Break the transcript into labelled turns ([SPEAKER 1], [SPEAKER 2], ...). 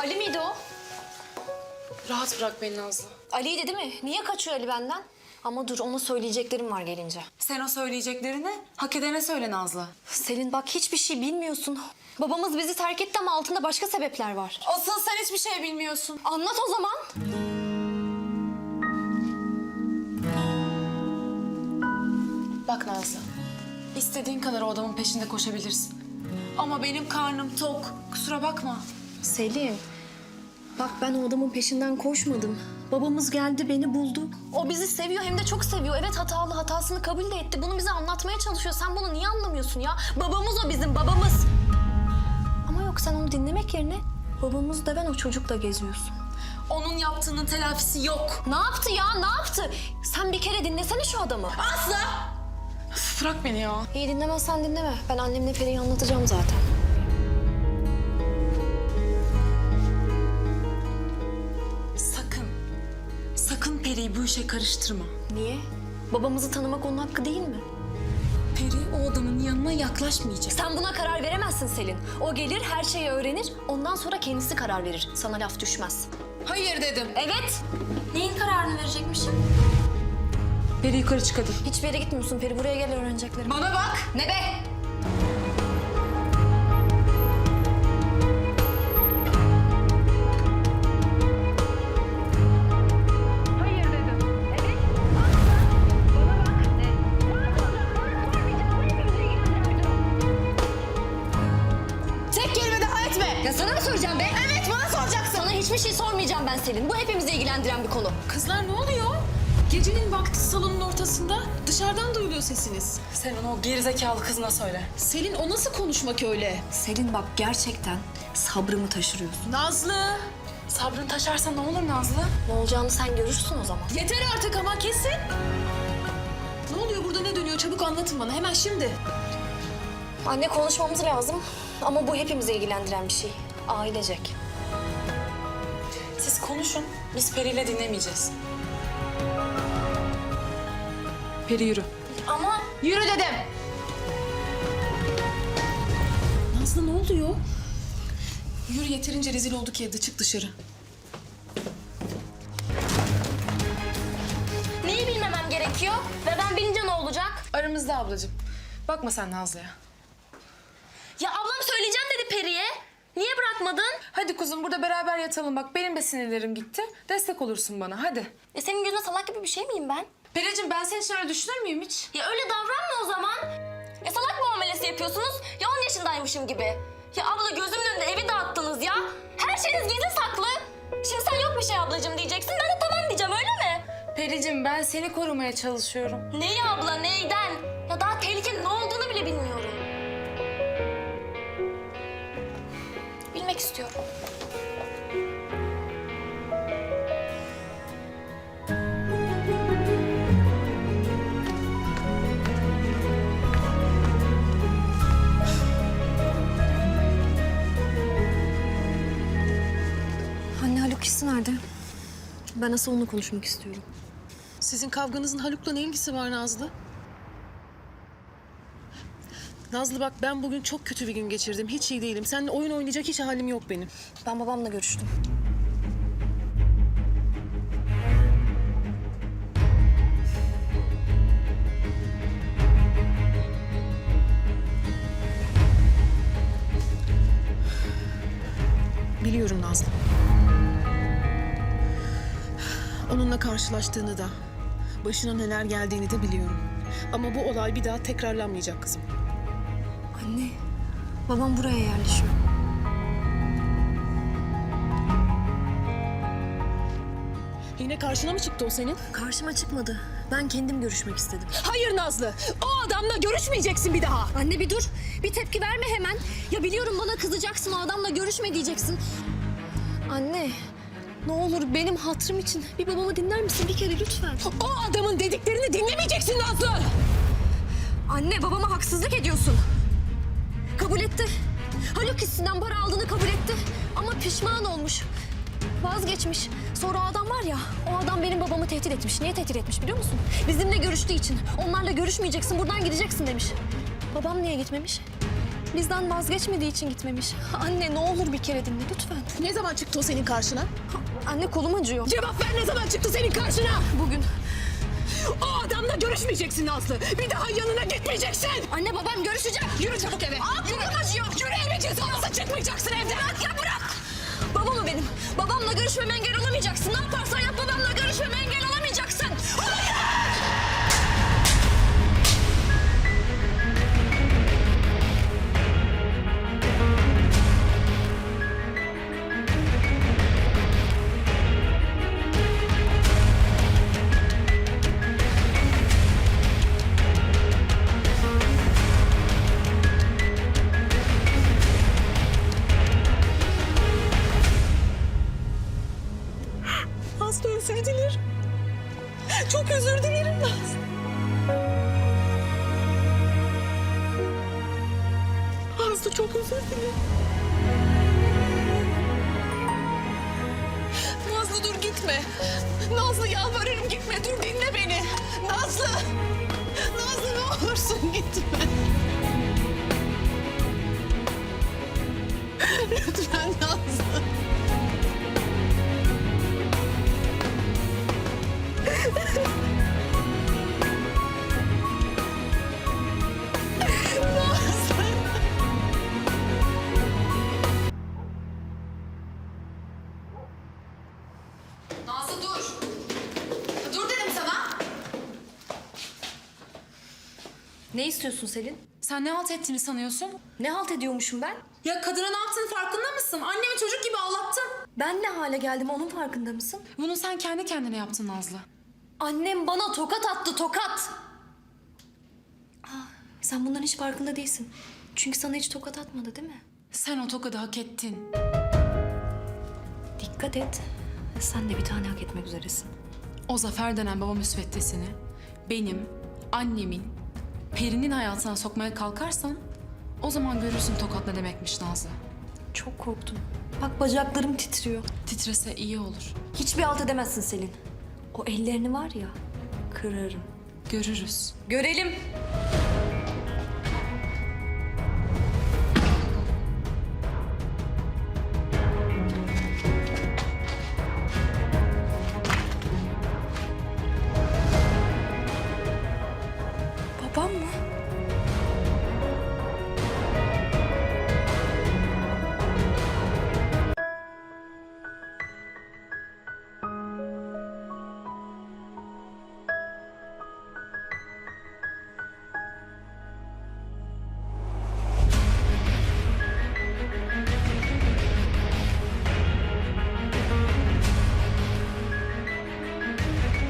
[SPEAKER 1] Ali miydi o?
[SPEAKER 2] Rahat bırak beni Nazlı.
[SPEAKER 1] Ali'ydi değil mi? Niye kaçıyor Ali benden? Ama dur ona söyleyeceklerim var gelince.
[SPEAKER 2] Sen o söyleyeceklerini hak edene söyle Nazlı.
[SPEAKER 1] Selin bak hiçbir şey bilmiyorsun. Babamız bizi terk etti ama altında başka sebepler var.
[SPEAKER 2] Asıl sen hiçbir şey bilmiyorsun.
[SPEAKER 1] Anlat o zaman.
[SPEAKER 2] Bak Nazlı. istediğin kadar o adamın peşinde koşabilirsin. Ama benim karnım tok. Kusura bakma.
[SPEAKER 1] Selim. Bak ben o adamın peşinden koşmadım. Babamız geldi beni buldu. O bizi seviyor hem de çok seviyor. Evet hatalı hatasını kabul de etti. Bunu bize anlatmaya çalışıyor. Sen bunu niye anlamıyorsun ya? Babamız o bizim babamız. Ama yok sen onu dinlemek yerine babamız da ben o çocukla geziyorsun.
[SPEAKER 2] Onun yaptığının telafisi yok.
[SPEAKER 1] Ne yaptı ya ne yaptı? Sen bir kere dinlesene şu adamı.
[SPEAKER 2] Aslı! Üf, bırak beni ya.
[SPEAKER 1] İyi dinlemezsen dinleme. Ben annemle Peri'yi anlatacağım zaten.
[SPEAKER 2] Peri'yi bu işe karıştırma.
[SPEAKER 1] Niye? Babamızı tanımak onun hakkı değil mi?
[SPEAKER 2] Peri o adamın yanına yaklaşmayacak.
[SPEAKER 1] Sen buna karar veremezsin Selin. O gelir her şeyi öğrenir. Ondan sonra kendisi karar verir. Sana laf düşmez.
[SPEAKER 2] Hayır dedim.
[SPEAKER 1] Evet. Neyin kararını verecekmişim?
[SPEAKER 2] Peri yukarı çık hadi.
[SPEAKER 1] Hiçbir yere gitmiyorsun Peri. Buraya gel öğreneceklerim.
[SPEAKER 2] Bana bak.
[SPEAKER 1] Ne be? Sana mı soracağım be?
[SPEAKER 2] Evet bana soracaksın.
[SPEAKER 1] Sana hiçbir şey sormayacağım ben Selin. Bu hepimizi ilgilendiren bir konu.
[SPEAKER 3] Kızlar ne oluyor? Gecenin vakti salonun ortasında dışarıdan duyuluyor sesiniz.
[SPEAKER 2] Sen onu o gerizekalı kızına söyle.
[SPEAKER 3] Selin o nasıl konuşmak öyle?
[SPEAKER 1] Selin bak gerçekten sabrımı taşırıyorsun.
[SPEAKER 3] Nazlı.
[SPEAKER 2] Sabrın taşarsa ne olur Nazlı?
[SPEAKER 1] Ne olacağını sen görürsün o zaman.
[SPEAKER 3] Yeter artık ama kesin. Ne oluyor burada ne dönüyor çabuk anlatın bana hemen şimdi.
[SPEAKER 1] Anne konuşmamız lazım. Ama bu hepimizi ilgilendiren bir şey. Ailecek.
[SPEAKER 2] Siz konuşun. Biz Peri'yle dinlemeyeceğiz. Peri yürü.
[SPEAKER 1] Ama
[SPEAKER 2] Yürü dedim.
[SPEAKER 3] Nazlı ne oluyor? Yürü yeterince rezil olduk evde çık dışarı.
[SPEAKER 1] neyi bilmemem gerekiyor? Ve ben bilince ne olacak?
[SPEAKER 2] Aramızda ablacığım. Bakma sen Nazlı'ya.
[SPEAKER 1] Ya ablam söyleyeceğim dedi Peri'ye. Niye bırakmadın?
[SPEAKER 2] Hadi kuzum burada beraber yatalım. Bak benim de sinirlerim gitti. Destek olursun bana hadi.
[SPEAKER 1] E senin gözüne salak gibi bir şey miyim ben?
[SPEAKER 2] Pericim ben senin için öyle düşünür müyüm hiç?
[SPEAKER 1] Ya öyle davranma o zaman. Ya salak muamelesi yapıyorsunuz. Ya 10 yaşındaymışım gibi. Ya abla gözümün önünde evi dağıttınız ya. Her şeyiniz gizli saklı. Şimdi sen yok bir şey ablacığım diyeceksin. Ben de tamam diyeceğim öyle mi?
[SPEAKER 2] Pericim ben seni korumaya çalışıyorum.
[SPEAKER 1] Neyi abla neyden? Ya daha tehlikenin ne olduğunu bile bilmiyorum. İstiyorum. Anne Haluk hissi nerede? Ben nasıl onunla konuşmak istiyorum.
[SPEAKER 3] Sizin kavganızın Haluk'la ne ilgisi var Nazlı? Nazlı bak ben bugün çok kötü bir gün geçirdim. Hiç iyi değilim. Seninle oyun oynayacak hiç halim yok benim.
[SPEAKER 1] Ben babamla görüştüm.
[SPEAKER 3] Biliyorum Nazlı. Onunla karşılaştığını da, başına neler geldiğini de biliyorum. Ama bu olay bir daha tekrarlanmayacak kızım.
[SPEAKER 1] Anne, babam buraya yerleşiyor.
[SPEAKER 3] Yine karşına mı çıktı o senin?
[SPEAKER 1] Karşıma çıkmadı. Ben kendim görüşmek istedim.
[SPEAKER 3] Hayır Nazlı. O adamla görüşmeyeceksin bir daha.
[SPEAKER 1] Anne bir dur. Bir tepki verme hemen. Ya biliyorum bana kızacaksın, o adamla görüşme diyeceksin. Anne, ne olur benim hatırım için bir babamı dinler misin bir kere lütfen?
[SPEAKER 3] O adamın dediklerini dinlemeyeceksin Nazlı.
[SPEAKER 1] Anne, babama haksızlık ediyorsun. Kabul etti. Haluk hissinden para aldığını kabul etti. Ama pişman olmuş. Vazgeçmiş. Sonra o adam var ya, o adam benim babamı tehdit etmiş. Niye tehdit etmiş biliyor musun? Bizimle görüştüğü için. Onlarla görüşmeyeceksin, buradan gideceksin demiş. Babam niye gitmemiş? Bizden vazgeçmediği için gitmemiş. Anne ne olur bir kere dinle lütfen.
[SPEAKER 3] Ne zaman çıktı o senin karşına?
[SPEAKER 1] Anne kolum acıyor.
[SPEAKER 3] Cevap ver ne zaman çıktı senin karşına?
[SPEAKER 1] Bugün.
[SPEAKER 3] O adamla görüşmeyeceksin Nazlı. Bir daha yanına gitmeyeceksin.
[SPEAKER 1] Anne babam görüşecek.
[SPEAKER 3] Yürü çabuk eve. Yürü. acıyor. Yürü eve cezanızı çıkmayacaksın evden.
[SPEAKER 1] Bırak ya bırak. Babam o benim. Babamla görüşmeme engel olamayacaksın.
[SPEAKER 3] Nazlı özür dilerim. Çok özür dilerim Nazlı. Nazlı çok özür dilerim. Nazlı dur gitme. Nazlı yalvarırım gitme dur dinle beni. Nazlı. Nazlı ne olursun gitme. Lütfen Nazlı.
[SPEAKER 2] Nazlı dur. Dur dedim sana.
[SPEAKER 1] Ne istiyorsun Selin?
[SPEAKER 2] Sen ne halt ettiğini sanıyorsun?
[SPEAKER 1] Ne halt ediyormuşum ben?
[SPEAKER 2] Ya kadına ne yaptığını farkında mısın? Annemi çocuk gibi ağlattın.
[SPEAKER 1] Ben ne hale geldim onun farkında mısın?
[SPEAKER 2] Bunu sen kendi kendine yaptın Nazlı.
[SPEAKER 1] Annem bana tokat attı tokat. Ah, sen bunların hiç farkında değilsin. Çünkü sana hiç tokat atmadı değil mi?
[SPEAKER 2] Sen o tokadı hak ettin.
[SPEAKER 1] Dikkat et. Sen de bir tane hak etmek üzeresin.
[SPEAKER 2] O Zafer denen baba müsveddesini benim, annemin, Peri'nin hayatına sokmaya kalkarsan o zaman görürsün tokat ne demekmiş Nazlı.
[SPEAKER 1] Çok korktum. Bak bacaklarım titriyor.
[SPEAKER 2] Titrese iyi olur.
[SPEAKER 1] Hiçbir alt edemezsin Selin. O ellerini var ya kırarım.
[SPEAKER 2] Görürüz.
[SPEAKER 1] Görelim.